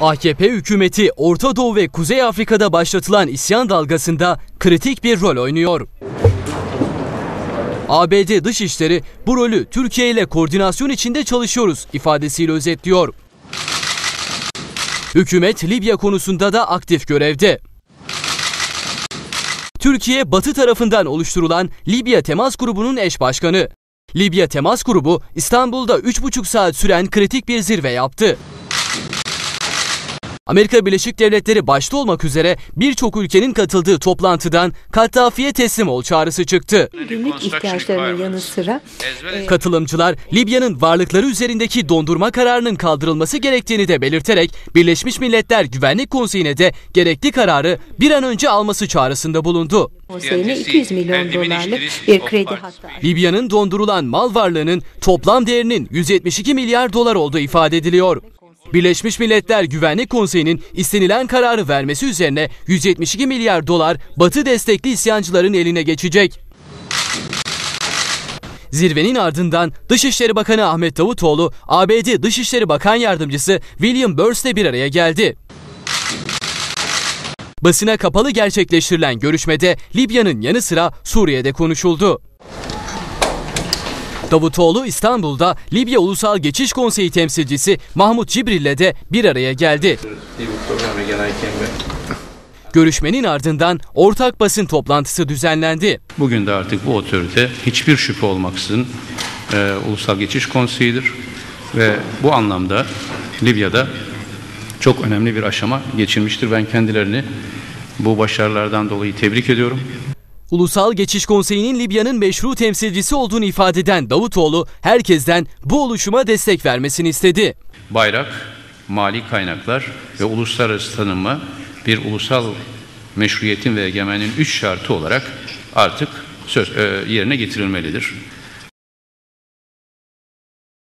AKP hükümeti Orta Doğu ve Kuzey Afrika'da başlatılan isyan dalgasında kritik bir rol oynuyor. ABD Dışişleri bu rolü Türkiye ile koordinasyon içinde çalışıyoruz ifadesiyle özetliyor. Hükümet Libya konusunda da aktif görevde. Türkiye Batı tarafından oluşturulan Libya Temas Grubu'nun eş başkanı. Libya Temas Grubu İstanbul'da 3,5 saat süren kritik bir zirve yaptı. Amerika Birleşik Devletleri başta olmak üzere birçok ülkenin katıldığı toplantıdan Kaddafi'ye teslim ol çağrısı çıktı. Günlük ihtiyaçlarının yanı sıra e, Katılımcılar Libya'nın varlıkları üzerindeki dondurma kararının kaldırılması gerektiğini de belirterek Birleşmiş Milletler Güvenlik Konseyi'ne de gerekli kararı bir an önce alması çağrısında bulundu. konseyine 200 milyon dolarlık bir kredi hattı Libya'nın dondurulan mal varlığının toplam değerinin 172 milyar dolar olduğu ifade ediliyor. Birleşmiş Milletler Güvenlik Konseyi'nin istenilen kararı vermesi üzerine 172 milyar dolar Batı destekli isyancıların eline geçecek. Zirvenin ardından Dışişleri Bakanı Ahmet Davutoğlu, ABD Dışişleri Bakan Yardımcısı William Burns'le bir araya geldi. Basına kapalı gerçekleştirilen görüşmede Libya'nın yanı sıra Suriye'de konuşuldu. Davutoğlu İstanbul'da Libya Ulusal Geçiş Konseyi temsilcisi Mahmut Cibril'le de bir araya geldi. Görüşmenin ardından ortak basın toplantısı düzenlendi. Bugün de artık bu otorite hiçbir şüphe olmaksızın e, Ulusal Geçiş Konseyi'dir ve bu anlamda Libya'da çok önemli bir aşama geçilmiştir. Ben kendilerini bu başarılardan dolayı tebrik ediyorum. Ulusal Geçiş Konseyi'nin Libya'nın meşru temsilcisi olduğunu ifade eden Davutoğlu herkesten bu oluşuma destek vermesini istedi. Bayrak, mali kaynaklar ve uluslararası tanınma bir ulusal meşruiyetin ve egemenliğin üç şartı olarak artık söz, e, yerine getirilmelidir.